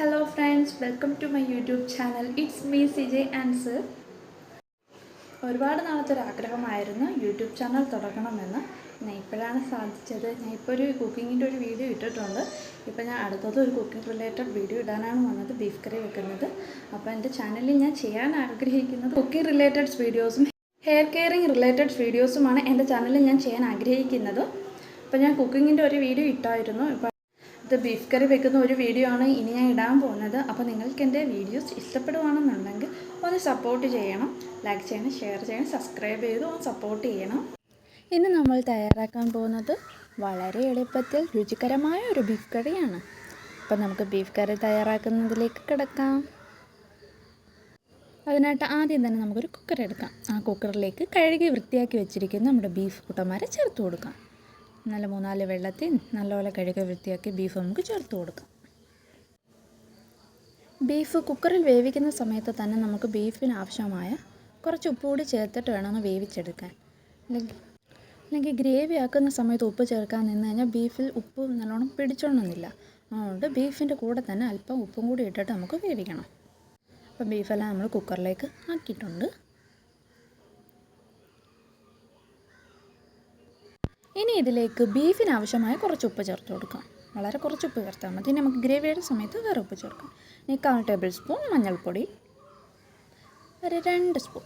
Hello friends welcome to my YouTube channel it's me C J answer ഒരുപാട് നാളത്തെ ഒരു ആഗ്രഹമായിരുന്നു യൂട്യൂബ് ചാനൽ തുടങ്ങണമെന്ന്. ഞാൻ ഇപ്പോഴാണ് സാധിച്ചത്. ഞാൻ ഇപ്പോൾ ഒരു കുക്കിങ്ങിന്റെ ഒരു വീഡിയോ ഇട്ടിട്ടുണ്ട്. ഇപ്പോൾ ഞാൻ അടുത്തത് ഒരു കുക്കിംഗ് റിലേറ്റഡ് വീഡിയോ ഇടാനാണ് വന്നത് ബീഫ് കറി വെക്കുന്നത്. അപ്പോൾ എന്റെ ചാനലിൽ ഞാൻ ചെയ്യാൻ ആഗ്രഹിക്കുന്നത് കുക്കിംഗ് റിലേറ്റഡ് വീഡിയോസും ഹെയർ കെയറിങ് റിലേറ്റഡ് വീഡിയോസുമാണ് എന്റെ ചാനലിൽ ഞാൻ ചെയ്യാൻ ആഗ്രഹിക്കുന്നത്. അപ്പോൾ ഞാൻ കുക്കിങ്ങിന്റെ ഒരു വീഡിയോ ഇട്ടായിരുന്നു. ഇപ്പോൾ ഇത് ബീഫ് കറി വെക്കുന്ന ഒരു വീഡിയോ ആണ് ഇനി ഞാൻ ഇടാൻ പോകുന്നത്. അപ്പോൾ നിങ്ങൾക്ക് എന്റെ വീഡിയോസ് ഇഷ്ടപ്പെടുവാണെന്നുണ്ടെങ്കിൽ ഒന്ന് സപ്പോർട്ട് ചെയ്യണം. ലൈക്ക് ചെയ്യണം ഷെയർ ചെയ്യണം സബ്സ്ക്രൈബ് ചെയ്ത് ഒന്ന് സപ്പോർട്ട് ചെയ്യണം. ഇന്ന് നമ്മൾ തയ്യാറാക്കാൻ പോകുന്നത് വളരെ എളുപ്പത്തിൽ രുചികരമായ ഒരു ബീഫ് കറിയാണ്. അപ്പോൾ നമുക്ക് ബീഫ് കറി തയ്യാറാക്കുന്നതിലേക്ക് കിടക്കാം. അതിനായിട്ട് ആദ്യം തന്നെ നമുക്കൊരു കുക്കർ എടുക്കാം. ആ കുക്കറിലേക്ക് കഴുകി വൃത്തിയാക്കി വെച്ചിരിക്കുന്ന നമ്മുടെ ബീഫ് കൂട്ടന്മാരെ ചേർത്ത് കൊടുക്കാം. നല്ല മൂന്നാൽ വെള്ളത്തിൽ നല്ലപോലെ കഴുകി വൃത്തിയാക്കി ബീഫ് നമുക്ക് ചേർത്ത് കൊടുക്കാം. ബീഫ് കുക്കറിൽ വേവിക്കുന്ന സമയത്ത് തന്നെ നമുക്ക് ബീഫിന് ആവശ്യമായ കുറച്ച് ഉപ്പ് കൂടി ചേർത്തിട്ട് വേണം ഒന്ന് വേവിച്ചെടുക്കാൻ. അല്ലെങ്കിൽ അല്ലെങ്കിൽ ഗ്രേവി ആക്കുന്ന സമയത്ത് ഉപ്പ് ചേർക്കാൻ നിന്ന് കഴിഞ്ഞാൽ ബീഫിൽ ഉപ്പ് നല്ലോണം പിടിച്ചോണമെന്നില്ല അതുകൊണ്ട് ബീഫിന്റെ കൂടെ തന്നെ അല്പം ഉപ്പും കൂടി ഇട്ടിട്ട് നമുക്ക് വേവിക്കണം. അപ്പം ബീഫെല്ലാം നമ്മൾ കുക്കറിലേക്ക് ആക്കിയിട്ടുണ്ട്. ഇനി ഇതിലേക്ക് ബീഫിന് ആവശ്യമായ കുറച്ച് ഉപ്പ് ചേർത്ത് കൊടുക്കാം. വളരെ കുറച്ച് ഉപ്പ് ചേർത്താൽ മതി. നമുക്ക് ഗ്രേവിയുടെ സമയത്ത് വേറെ ഉപ്പ് ചേർക്കാം. ഇനി കാൽ ടേബിൾ സ്പൂൺ മഞ്ഞൾപ്പൊടി. ഒരു രണ്ട് സ്പൂൺ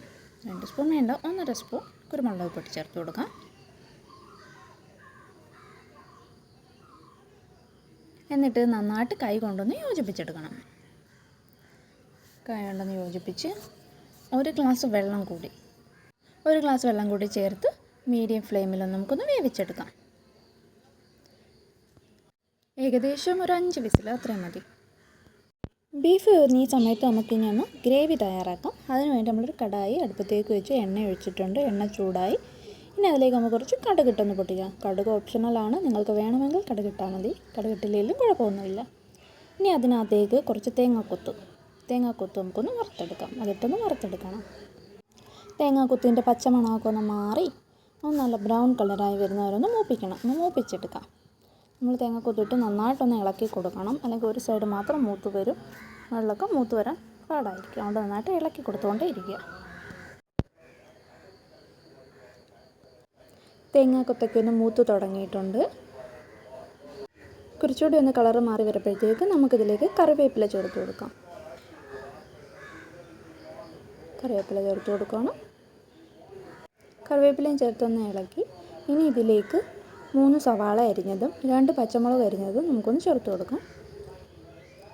രണ്ട് സ്പൂൺ വേണ്ട. ഒന്നര സ്പൂൺ കുരുമുളക് പൊടി ചേർത്ത് കൊടുക്കാം. എന്നിട്ട് നന്നായിട്ട് കൈ കൊണ്ടൊന്ന് യോജിപ്പിച്ചെടുക്കണം. കൈ കൊണ്ടൊന്ന് യോജിപ്പിച്ച് ഒരു ഗ്ലാസ് വെള്ളം കൂടി. ഒരു ഗ്ലാസ് വെള്ളം കൂടി ചേർത്ത് മീഡിയം ഫ്ലെയിമിൽ നമുക്കൊന്ന് വേവിച്ചെടുക്കാം. ഏകദേശം ഒരു അഞ്ച് വിസിൽ അത്രയും മതി. ബീഫ് ഈ സമയത്ത് നമുക്ക് ഇനി ഒന്ന് ഗ്രേവി തയ്യാറാക്കാം. അതിനുവേണ്ടി നമ്മളൊരു കടായി അടുപ്പത്തേക്ക് വെച്ച് എണ്ണ ഒഴിച്ചിട്ടുണ്ട്. എണ്ണ ചൂടായി. ഇനി അതിലേക്ക് നമുക്ക് കുറച്ച് കടുക് ഇട്ടൊന്ന് പൊട്ടിക്കാം. കടുക് ഓപ്ഷണലാണ് നിങ്ങൾക്ക് വേണമെങ്കിൽ കടുക് ഇട്ടാൽ മതി. കടുക് ഇട്ടില്ലെങ്കിലും കുഴപ്പമൊന്നുമില്ല. ഇനി അതിനകത്തേക്ക് കുറച്ച് തേങ്ങാക്കൊത്ത്. തേങ്ങാക്കൊത്ത് നമുക്കൊന്ന് വറുത്തെടുക്കാം. അതിട്ടൊന്ന് വറുത്തെടുക്കണം. തേങ്ങാക്കൊത്തിന്റെ പച്ചമണമൊക്കെ ഒന്ന് മാറി ഒന്ന് നല്ല ബ്രൗൺ കളറായി വരുന്നവരൊന്ന് മൂപ്പിക്കണം. ഒന്ന് മൂപ്പിച്ചെടുക്കാം. നമ്മൾ തേങ്ങ കുത്തിട്ട് നന്നായിട്ടൊന്ന് ഇളക്കി കൊടുക്കണം. അല്ലെങ്കിൽ ഒരു സൈഡ് മാത്രം മൂത്ത് വരും. വെള്ളമൊക്കെ മൂത്ത് വരാൻ പാടായിരിക്കും. അതുകൊണ്ട് നന്നായിട്ട് ഇളക്കി കൊടുത്തുകൊണ്ടേ ഇരിക്കുക തേങ്ങ കൊത്തൊക്കെ ഒന്ന് മൂത്ത് തുടങ്ങിയിട്ടുണ്ട്. കുറച്ചുകൂടി ഒന്ന് കളറ് മാറി വരുമ്പോഴത്തേക്ക് നമുക്കിതിലേക്ക് കറിവേപ്പില ചേർത്ത് കൊടുക്കാം. കറിവേപ്പില ചേർത്ത് കൊടുക്കണം. കറിവേപ്പിലയും ചേർത്തൊന്ന് ഇളക്കി. ഇനി ഇതിലേക്ക് മൂന്ന് സവാള അരിഞ്ഞതും രണ്ട് പച്ചമുളക് അരിഞ്ഞതും നമുക്കൊന്ന് ചേർത്ത് കൊടുക്കാം.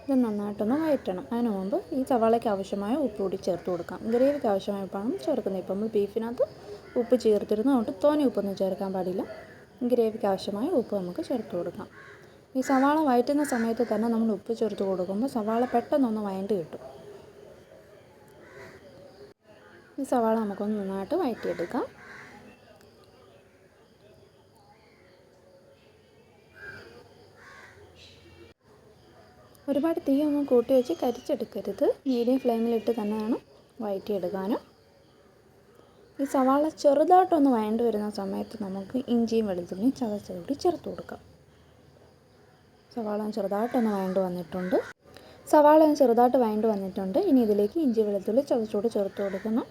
ഇത് നന്നായിട്ടൊന്ന് വയറ്റണം. അതിന് മുമ്പ് ഈ സവാളയ്ക്ക് ആവശ്യമായ ഉപ്പ് കൂടി ചേർത്ത് കൊടുക്കാം. ഗ്രേവിക്ക് ആവശ്യമായ ഉപ്പാണ് ചേർക്കുന്നത്. ഇപ്പം നമ്മൾ ബീഫിനകത്ത് ഉപ്പ് ചേർത്തിരുന്നു അതുകൊണ്ട് തോനെ ഉപ്പൊന്നും ചേർക്കാൻ പാടില്ല. ഗ്രേവിക്ക് ആവശ്യമായ ഉപ്പ് നമുക്ക് ചേർത്ത് കൊടുക്കാം. ഈ സവാള വയറ്റുന്ന സമയത്ത് തന്നെ നമ്മൾ ഉപ്പ് ചേർത്ത് കൊടുക്കുമ്പോൾ സവാള പെട്ടെന്നൊന്ന് വയണ്ട് കിട്ടും. ഈ സവാള നമുക്കൊന്ന് നന്നായിട്ട് വയറ്റിയെടുക്കാം. ഒരുപാട് തീയൊന്നും കൂട്ടി വെച്ച് കരിച്ചെടുക്കരുത്. മീഡിയം ഫ്ലെയിമിലിട്ട് തന്നെയാണ് വഴറ്റിയെടുക്കാനും ഈ സവാള ചെറുതായിട്ടൊന്ന് വഴണ്ട് വരുന്ന സമയത്ത് നമുക്ക് ഇഞ്ചിയും വെളുത്തുള്ളിയും ചതച്ചുകൂടി ചേർത്ത് കൊടുക്കാം. സവാള ചെറുതായിട്ടൊന്ന് വഴണ്ട് വന്നിട്ടുണ്ട്. സവാള ചെറുതായിട്ട് വഴണ്ട് വന്നിട്ടുണ്ട്. ഇനി ഇതിലേക്ക് ഇഞ്ചി വെളുത്തുള്ളി ചതച്ചോട് ചേർത്ത് കൊടുക്കണം.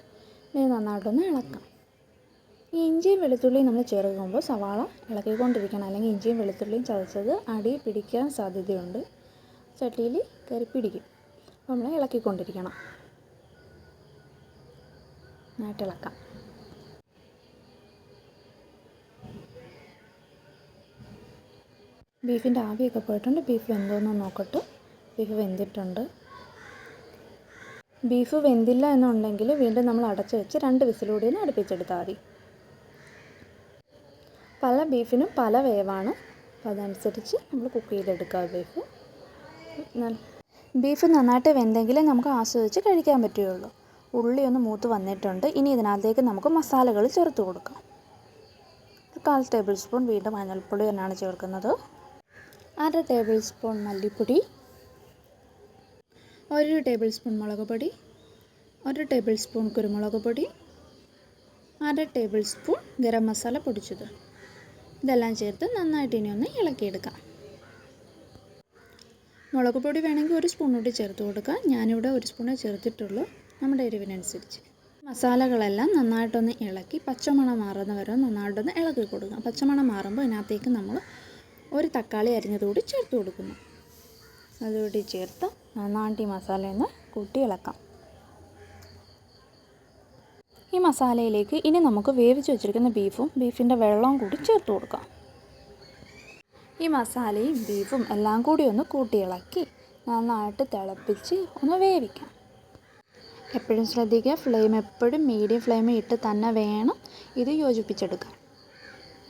ഇനി നന്നായിട്ടൊന്ന് ഇളക്കാം. ഈ ഇഞ്ചിയും വെളുത്തുള്ളിയും നമ്മൾ ചേർക്കുമ്പോൾ സവാള ഇളക്കിക്കൊണ്ടിരിക്കണം അല്ലെങ്കിൽ ഇഞ്ചിയും വെളുത്തുള്ളിയും ചതച്ചത് അടി പിടിക്കാൻ സാധ്യതയുണ്ട്. ചട്ടിയിൽ കയറി പിടിക്കും. നമ്മൾ ഇളക്കിക്കൊണ്ടിരിക്കണം. നന്നായിട്ട് ഇളക്കാം. ബീഫിന്റെ ആവിയൊക്കെ പോയിട്ടുണ്ട്. ബീഫ് വെന്തോന്ന് നോക്കട്ടെ. ബീഫ് വെന്തിട്ടുണ്ട്. ബീഫ് വെന്തില്ല എന്നുണ്ടെങ്കിൽ വീണ്ടും നമ്മൾ അടച്ചു വെച്ച് രണ്ട് വിസിലൂടെ അടുപ്പിച്ചെടുത്താൽ മതി. പല ബീഫിനും പല വേവാണ്. അപ്പോൾ അതനുസരിച്ച് നമ്മൾ കുക്ക് ചെയ്തെടുക്കുക ബീഫ്. ബീഫ് നന്നായിട്ട് വെന്തെങ്കിലേ നമുക്ക് ആസ്വദിച്ച് കഴിക്കാൻ പറ്റുകയുള്ളൂ. ഉള്ളി ഒന്ന് മൂത്ത് വന്നിട്ടുണ്ട്. ഇനി ഇതിനകത്തേക്ക് നമുക്ക് മസാലകൾ ചേർത്ത് കൊടുക്കാം. കാൽ ടേബിൾ സ്പൂൺ വീണ്ടും മഞ്ഞൾപ്പൊടി തന്നെയാണ് ചേർക്കുന്നത്. അര ടേബിൾ സ്പൂൺ മല്ലിപ്പൊടി. ഒരു ടേബിൾ സ്പൂൺ മുളക് പൊടി. ഒരു ടേബിൾ സ്പൂൺ കുരുമുളക് പൊടി. അര ടേബിൾ സ്പൂൺ ഗരം മസാല പൊടിച്ചത്. ഇതെല്ലാം ചേർത്ത് നന്നായിട്ട് ഇനി ഒന്ന് ഇളക്കിയെടുക്കാം. മുളക് പൊടി വേണമെങ്കിൽ ഒരു സ്പൂൺ കൂടി ചേർത്ത് കൊടുക്കാം. ഞാനിവിടെ ഒരു സ്പൂണേ ചേർത്തിട്ടുള്ളൂ. നമ്മുടെ എരിവിനനുസരിച്ച്. മസാലകളെല്ലാം നന്നായിട്ടൊന്ന് ഇളക്കി പച്ചമണം മാറുന്ന വരെ നന്നായിട്ടൊന്ന് ഇളക്കി കൊടുക്കുക പച്ചമണം മാറുമ്പോൾ ഇതിനകത്തേക്ക് നമ്മൾ ഒരു തക്കാളി അരിഞ്ഞതുകൂടി ചേർത്ത് കൊടുക്കുന്നു. അതുകൂടി ചേർത്ത് നന്നായിട്ട് ഈ മസാലയൊന്ന് കൂട്ടി ഇളക്കാം. ഈ മസാലയിലേക്ക് ഇനി നമുക്ക് വേവിച്ച് വെച്ചിരിക്കുന്ന ബീഫും ബീഫിന്റെ വെള്ളവും കൂടി ചേർത്ത് കൊടുക്കാം. ഈ മസാലയും ബീഫും എല്ലാം കൂടി ഒന്ന് കൂട്ടി ഇളക്കി നന്നായിട്ട് തിളപ്പിച്ച് ഒന്ന് വേവിക്കാം. എപ്പോഴും ശ്രദ്ധിക്കുക ഫ്ലെയിം എപ്പോഴും മീഡിയം ഫ്ലെയിമിൽ ഇട്ട് തന്നെ വേണം ഇത് യോജിപ്പിച്ചെടുക്കാൻ.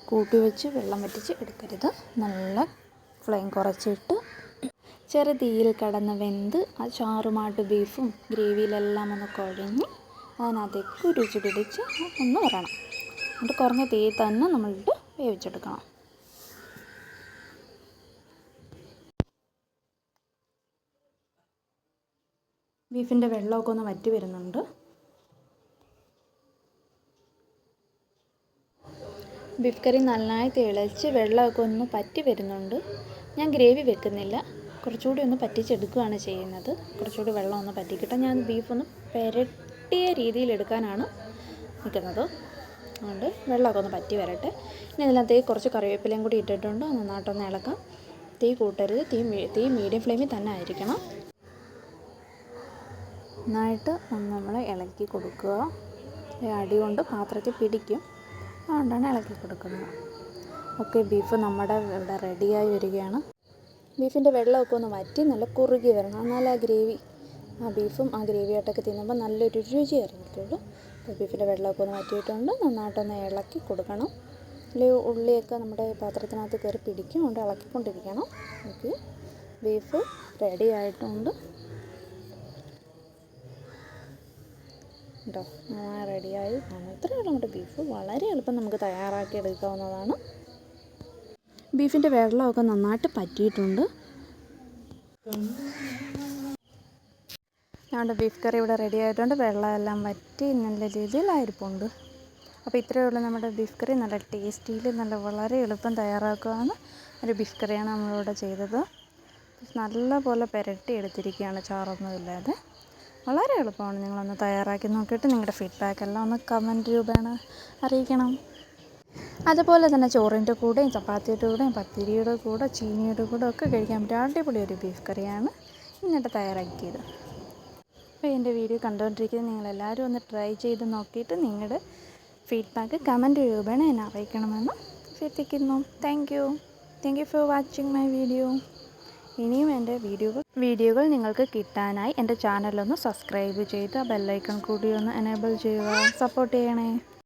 കൂട്ടി വെച്ച് വെള്ളം വറ്റിച്ച് എടുക്കരുത്. നല്ല ഫ്ലെയിം കുറച്ചിട്ട് ചെറു തീയിൽ കടന്ന് വെന്ത് ആ ചാറുമാട്ട് ബീഫും ഗ്രേവിയിലെല്ലാം ഒന്ന് കുഴഞ്ഞ് അതിനകത്തേക്ക് രുചി പിടിച്ച് ഒന്ന് വരണം. എന്നിട്ട് കുറഞ്ഞ തീയിൽ തന്നെ നമ്മളിട്ട് വേവിച്ചെടുക്കണം. ബീഫിന്റെ വെള്ളമൊക്കെ ഒന്ന് വറ്റി വരുന്നുണ്ട്. ബീഫ് കറി നന്നായി തിളച്ച് വെള്ളമൊക്കെ ഒന്ന് പറ്റി വരുന്നുണ്ട്. ഞാൻ ഗ്രേവി വെക്കുന്നില്ല. കുറച്ചുകൂടി ഒന്ന് പറ്റിച്ചെടുക്കുകയാണ് ചെയ്യുന്നത്. കുറച്ചുകൂടി വെള്ളം ഒന്ന് പറ്റിക്കിട്ടാൽ ഞാൻ ബീഫ് ഒന്ന് പെരട്ടിയ രീതിയിൽ എടുക്കാനാണ് നിൽക്കുന്നത്. അതുകൊണ്ട് വെള്ളമൊക്കെ ഒന്ന് പറ്റി വരട്ടെ. ഇനി ഇതിനകത്ത് കുറച്ച് കറിവേപ്പിലയും കൂടി ഇട്ടിട്ടുണ്ട്. നന്നായിട്ടൊന്ന് ഇളക്കാം. തീ കൂട്ടരുത്. തീ തീ മീഡിയം ഫ്ലെയിമിൽ തന്നെ ആയിരിക്കണം. നന്നായിട്ട് ഒന്ന് നമ്മൾ ഇളക്കി കൊടുക്കുക. അടി കൊണ്ട് പാത്രത്തിൽ പിടിക്കും. അതുകൊണ്ടാണ് ഇളക്കി കൊടുക്കുന്നത്. ഓക്കെ ബീഫ് നമ്മുടെ ഇവിടെ റെഡിയായി വരികയാണ്. ബീഫിന്റെ വെള്ളമൊക്കെ ഒന്ന് വറ്റി നല്ല കുറുകി വരണം. എന്നാൽ ആ ഗ്രേവി ആ ബീഫും ആ ഗ്രേവിയായിട്ടൊക്കെ തിന്നുമ്പോൾ നല്ലൊരു രുചി അറിയത്തുള്ളൂ. അപ്പോൾ ബീഫിന്റെ വെള്ളമൊക്കെ ഒന്ന് വറ്റിയിട്ടുണ്ട്. നന്നായിട്ടൊന്ന് ഇളക്കി കൊടുക്കണം. അല്ലെങ്കിൽ ഉള്ളിയൊക്കെ നമ്മുടെ പാത്രത്തിനകത്ത് കയറി പിടിക്കും. അതുകൊണ്ട് ഇളക്കിക്കൊണ്ടിരിക്കണം. ഓക്കെ ബീഫ് റെഡി ആയിട്ടുണ്ട്. കേട്ടോ റെഡിയായി ഇത്രയുള്ള നമ്മുടെ ബീഫ് വളരെ എളുപ്പം നമുക്ക് തയ്യാറാക്കി എടുക്കാവുന്നതാണ്. ബീഫിന്റെ വെള്ളമൊക്കെ നന്നായിട്ട് പറ്റിയിട്ടുണ്ട്. ഞങ്ങളുടെ ബീഫ് കറി ഇവിടെ റെഡി ആയിട്ടുണ്ട്. വെള്ളമെല്ലാം വറ്റി നല്ല രീതിയിലായിരിപ്പുണ്ട്. അപ്പോൾ ഇത്രയേ ഉള്ളൂ നമ്മുടെ ബീഫ് കറി നല്ല ടേസ്റ്റിയിൽ നല്ല വളരെ എളുപ്പം തയ്യാറാക്കുകയാണ് ഒരു ബീഫ് കറിയാണ് നമ്മളിവിടെ ചെയ്തത്. നല്ലപോലെ പുരട്ടി എടുത്തിരിക്കുകയാണ് ചാറൊന്നുമില്ലാതെ. വളരെ എളുപ്പമാണ് നിങ്ങളൊന്ന് തയ്യാറാക്കി നോക്കിയിട്ട് നിങ്ങളുടെ ഫീഡ്ബാക്ക് എല്ലാം ഒന്ന് കമന്റ് രൂപേണ അറിയിക്കണം. അതുപോലെ തന്നെ ചോറിന്റെ കൂടെയും ചപ്പാത്തിയുടെ കൂടെയും പത്തിരിയുടെ കൂടെ ചീനിയുടെ കൂടെ ഒക്കെ കഴിക്കാൻ പറ്റിയ അടിപൊളി ഒരു ബീഫ് കറിയാണ് ഇന്നിട്ട് തയ്യാറാക്കിയത്. അപ്പോൾ എന്റെ വീഡിയോ കണ്ടുകൊണ്ടിരിക്കുന്നത് നിങ്ങളെല്ലാവരും ഒന്ന് ട്രൈ ചെയ്ത് നോക്കിയിട്ട് നിങ്ങളുടെ ഫീഡ്ബാക്ക് കമന്റ് രൂപേണ എന്നെ അറിയിക്കണമെന്ന് അഭ്യർത്ഥിക്കുന്നു. Thank you thank you for watching my video ഇനിയും എന്റെ വീഡിയോകൾ വീഡിയോകൾ നിങ്ങൾക്ക് കിട്ടാനായി എന്റെ ചാനലൊന്ന് സബ്സ്ക്രൈബ് ചെയ്ത് ബെല്ലൈക്കൺ കൂടി ഒന്ന് എനേബിൾ ചെയ്യുക. സപ്പോർട്ട് ചെയ്യണേ.